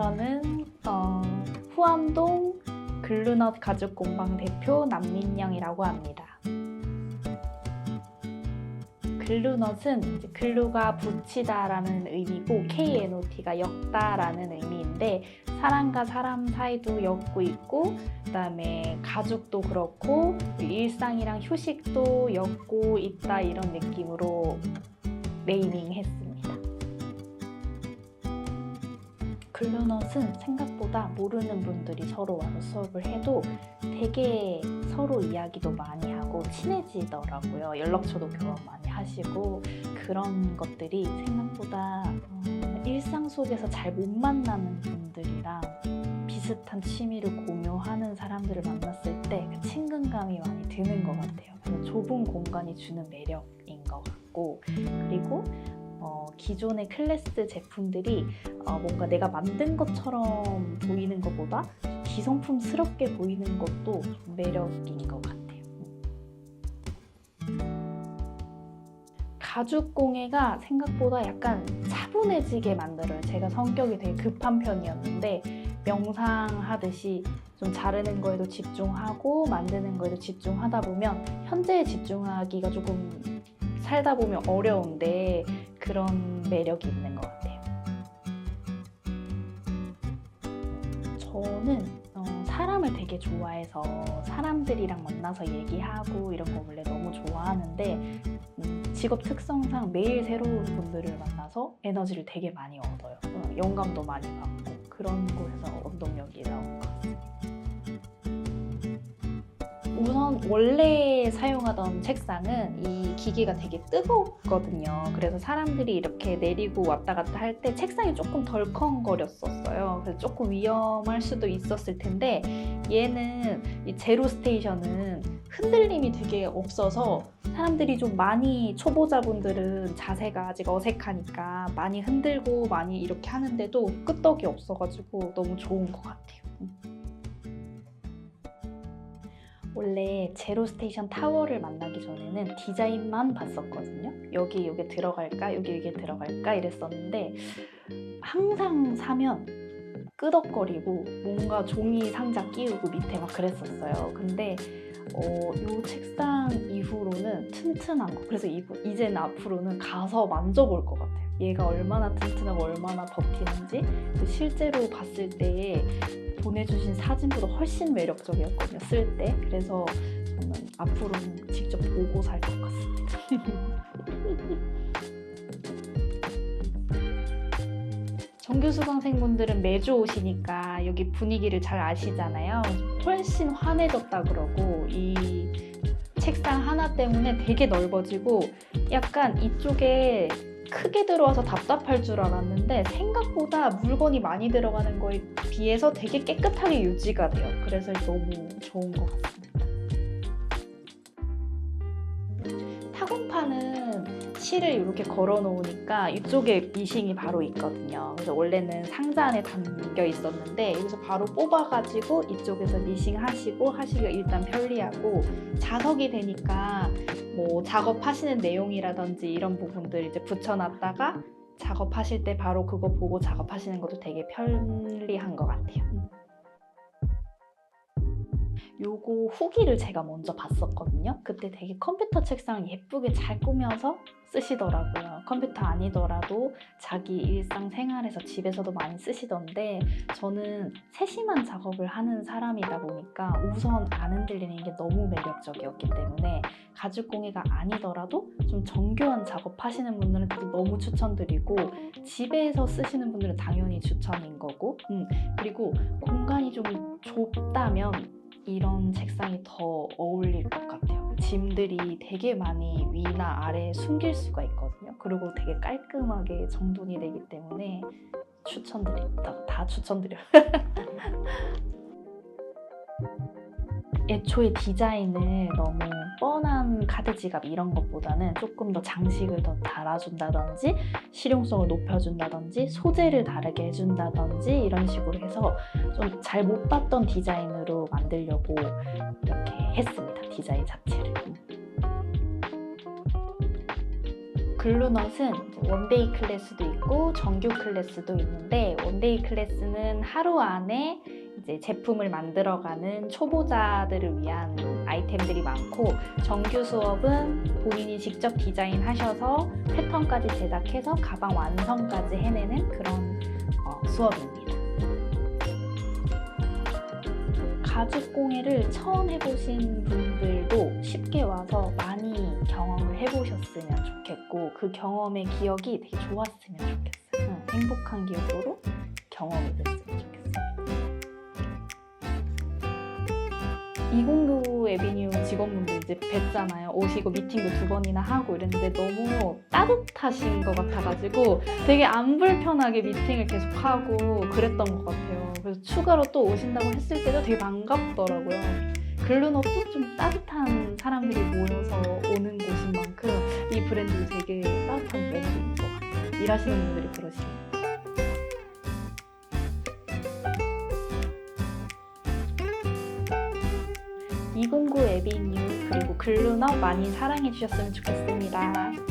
저는 어, 후암동 글루넛 가죽 공방 대표 남민영이라고 합니다. 글루넛은 글루가 붙이다라는 의미고 KNOT가 엮다라는 의미인데 사람과 사람 사이도 엮고 있고 그다음에 가족도 그렇고 일상이랑 휴식도 엮고 있다 이런 느낌으로 네이밍했습니다. 글루넛은 생각보다 모르는 분들이 서로 와서 수업을 해도 되게 서로 이야기도 많이 하고 친해지더라고요. 연락처도 교환 많이 하시고 그런 것들이 생각보다 어, 일상 속에서 잘 못 만나는 분들이랑 비슷한 취미를 공유하는 사람들을 만났을 때 그 친근감이 많이 드는 것 같아요. 좁은 공간이 주는 매력인 것 같고 그리고 어, 기존의 클래스 제품들이 어, 뭔가 내가 만든 것처럼 보이는 것보다 기성품스럽게 보이는 것도 좀 매력인 것 같아요. 가죽 공예가 생각보다 약간 차분해지게 만들어요. 제가 성격이 되게 급한 편이었는데 명상하듯이 좀 자르는 거에도 집중하고 만드는 거에도 집중하다 보면 현재에 집중하기가 조금 살다 보면 어려운데 그런 매력이 있는 것 같아요. 저는 어, 사람을 되게 좋아해서 사람들이랑 만나서 얘기하고 이런 거 원래 너무 좋아하는데 음, 직업 특성상 매일 새로운 분들을 만나서 에너지를 되게 많이 얻어요. 어, 영감도 많이 받고 그런 곳에서 원동력이 나온 것 같습니다. 우선 원래 사용하던 책상은 이 기계가 되게 뜨겁거든요. 그래서 사람들이 이렇게 내리고 왔다 갔다 할 때 책상이 조금 덜컹거렸었어요. 그래서 조금 위험할 수도 있었을 텐데 얘는 이 제로 스테이션은 흔들림이 되게 없어서 사람들이 좀 많이 초보자분들은 자세가 아직 어색하니까 많이 흔들고 많이 이렇게 하는데도 끄떡이 없어가지고 너무 좋은 것 같아요. 원래 제로 스테이션 타워를 만나기 전에는 디자인만 봤었거든요. 여기 여기 들어갈까? 여기 여기 들어갈까? 이랬었는데 항상 사면 끄덕거리고 뭔가 종이 상자 끼우고 밑에 막 그랬었어요. 근데 어, 이 책상 이후로는 튼튼한 거. 그래서 이, 이제는 앞으로는 가서 만져볼 것 같아요. 얘가 얼마나 튼튼하고 얼마나 버티는지 그 실제로 봤을 때 보내주신 사진보다 훨씬 매력적이었거든요. 쓸 때. 그래서 저는 앞으로는 직접 보고 살 것 같습니다. 정규 수강생분들은 매주 오시니까 여기 분위기를 잘 아시잖아요. 훨씬 환해졌다 그러고 이 책상 하나 때문에 되게 넓어지고 약간 이쪽에 크게 들어와서 답답할 줄 알았는데 생각보다 물건이 많이 들어가는 거에 비해서 되게 깨끗하게 유지가 돼요. 그래서 너무 좋은 것 같습니다. 타공판은 실을 이렇게 걸어 놓으니까 이쪽에 미싱이 바로 있거든요. 그래서 원래는 상자 안에 담겨 있었는데 여기서 바로 뽑아가지고 이쪽에서 미싱 하시고 하시기가 일단 편리하고 자석이 되니까 뭐 작업하시는 내용이라든지 이런 부분들 이제 붙여놨다가 작업하실 때 바로 그거 보고 작업하시는 것도 되게 편리한 것 같아요. 요거 후기를 제가 먼저 봤었거든요. 그때 되게 컴퓨터 책상을 예쁘게 잘 꾸며서 쓰시더라고요. 컴퓨터 아니더라도 자기 일상 생활에서 집에서도 많이 쓰시던데 저는 세심한 작업을 하는 사람이다 보니까 우선 안 흔들리는 게 너무 매력적이었기 때문에 가죽 공예가 아니더라도 좀 정교한 작업 하시는 분들은 너무 추천드리고 집에서 쓰시는 분들은 당연히 추천인 거고 음, 그리고 공간이 좀 좁다면 이런 책상이 더 어울릴 것 같아요. 짐들이 되게 많이 위나 아래에 숨길 수가 있거든요. 그리고 되게 깔끔하게 정돈이 되기 때문에 추천드립니다. 다 추천드려요. 애초에 디자인을 너무 뻔한 카드 지갑 이런 것보다는 조금 더 장식을 더 달아준다든지 실용성을 높여준다든지 소재를 다르게 해준다든지 이런 식으로 해서 좀 잘 못 봤던 디자인으로 만들려고 이렇게 했습니다. 디자인 자체를. 글루넛은 원데이 클래스도 있고 정규 클래스도 있는데 원데이 클래스는 하루 안에 이제 제품을 만들어가는 초보자들을 위한 아이템들이 많고 정규 수업은 본인이 직접 디자인하셔서 패턴까지 제작해서 가방 완성까지 해내는 그런 어, 수업입니다. 가죽 공예를 처음 해보신 분들도 쉽게 와서 많이 경험을 해보셨으면 좋겠고 그 경험의 기억이 되게 좋았으면 좋겠어요. 응, 행복한 기억으로 경험이 됐으면 좋겠어요. 209 에비뉴 직원분들 이제 뵀잖아요. 오시고 미팅도 두 번이나 하고 이랬는데 너무 따뜻하신 것 같아가지고 되게 안 불편하게 미팅을 계속 하고 그랬던 것 같아요. 그래서 추가로 또 오신다고 했을 때도 되게 반갑더라고요. 글루넛도 좀 따뜻한 사람들이 모여서 오는 곳인 만큼 이 브랜드도 되게 따뜻한 브랜드인 것 같아요. 일하시는 분들이 그러시면. 209 에비뉴 그리고 글루넛 많이 사랑해 주셨으면 좋겠습니다.